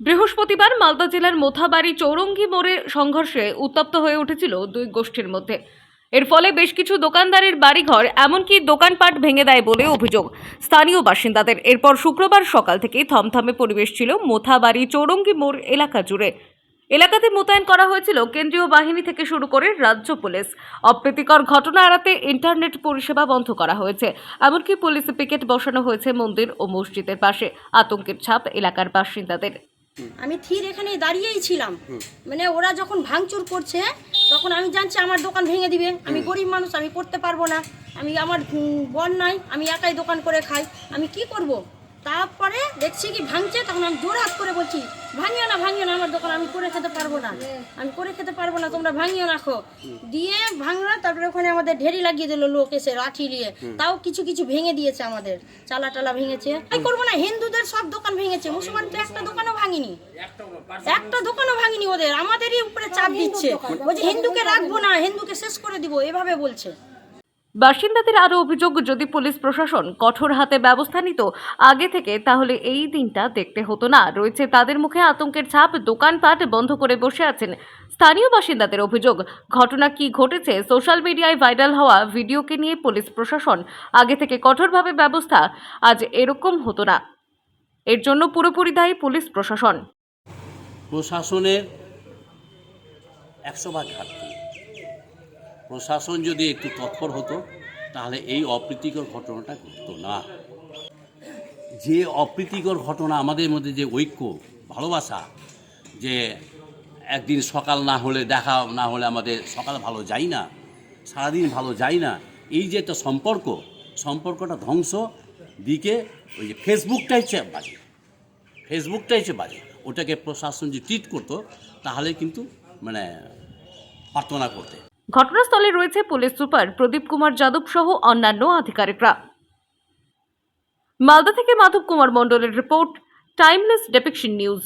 বৃহস্পতিবার মালদা জেলার মোথাবাড়ি চৌরঙ্গি মোড়ে সংঘর্ষে উত্তপ্ত হয়ে উঠেছিল দুই গোষ্ঠীর মধ্যে। এর ফলে বেশ কিছু দোকানদারের বাড়িঘর, এমনকি দোকানপাট ভেঙে দেয় বলে অভিযোগ। স্থানীয় বাসিন্দাদের। এরপর শুক্রবার সকাল থেকেই থমথমে পরিবেশ ছিল মোথাবাড়ি চৌরঙ্গি মোড় এলাকা জুড়ে। এলাকাতে মোতায়েন করা হয়েছিল কেন্দ্রীয় বাহিনী থেকে শুরু করে রাজ্য পুলিশ। অপ্রীতিকর ঘটনা এড়াতে ইন্টারনেট পরিষেবা বন্ধ করা হয়েছে। এমনকি পুলিশ পিকেট বসানো হয়েছে মন্দির ও মসজিদের পাশে। আতঙ্কের ছাপ এলাকার বাসিন্দাদের। আমি থির এখানে দাঁড়িয়েই ছিলাম। মানে ওরা যখন ভাঙচুর করছে তখন আমি জানছি আমার দোকান ভেঙে দিবে। আমি গরিব মানুষ আমি করতে পারব না। আমি আমার বর নাই আমি একাই দোকান করে খাই। আমি কি করব? তারপরে দেখছি কি ভাঙছে তখন আমি জোর হাত করে বলছি ভাঙিও না ভাঙিও না আমার দোকান আমি করে খেতে পারব না। আমি করে খেতে পারব না তোমরা ভাঙিও রাখো। দিয়ে ভাঙলো তারপরে ওখানে আমাদের ঢেরি লাগিয়ে দিল লোক এসে লাঠি নিয়ে। তাও কিছু কিছু ভেঙে দিয়েছে আমাদের। চালা টালা ভেঙেছে। তাই করব না হিন্দুদের সব দোকান ভেঙেছে মুসলমান একটা দোকানও ভাঙিনি। একটা দোকানও ভাঙিনি ওদের আমাদেরই উপরে চাপ দিচ্ছে। বলছে হিন্দুকে রাখব না হিন্দুকে শেষ করে দিব এভাবে বলছে। বাসিন্দাদের আরও অভিযোগ যদি পুলিশ প্রশাসন কঠোর হাতে ব্যবস্থা নিত আগে থেকে তাহলে এই দিনটা দেখতে হতো না। রয়েছে তাদের মুখে আতঙ্কের ছাপ দোকানপাট বন্ধ করে বসে আছেন স্থানীয় বাসিন্দাদের অভিযোগ। ঘটনা কি ঘটেছে সোশ্যাল মিডিয়ায় ভাইরাল হওয়া ভিডিওকে নিয়ে পুলিশ প্রশাসন আগে থেকে কঠোরভাবে ব্যবস্থা আজ এরকম হতো না। এর জন্য পুরোপুরি দায়ী পুলিশ প্রশাসন। প্রশাসনের একশো ভাগ ঘাটতি প্রশাসন যদি একটু তৎপর হতো, তাহলে এই অপ্রীতিকর ঘটনাটা ঘটতো না। যে অপ্রীতিকর ঘটনা আমাদের মধ্যে যে ঐক্য, ভালোবাসা, যে একদিন সকাল না হলে দেখা, না হলে আমাদের সকাল ভালো যাই না, সারাদিন ভালো যাই না, এই যে একটা সম্পর্ক, সম্পর্কটা ধ্বংস দিকে ওই যে ফেসবুকটাই হচ্ছে বাজে। ফেসবুকটাই হচ্ছে বাজে। ওটাকে প্রশাসন যে ট্রিট করতো, তাহলে কিন্তু মানে প্রার্থনা করতে। ঘটনাস্থলে রয়েছে পুলিশ সুপার প্রদীপ কুমার যাদব সহ অন্যান্য আধিকারিকরা। মালদা থেকে মাধব কুমার মণ্ডলের রিপোর্ট টাইমলেস ডেপিকশন নিউজ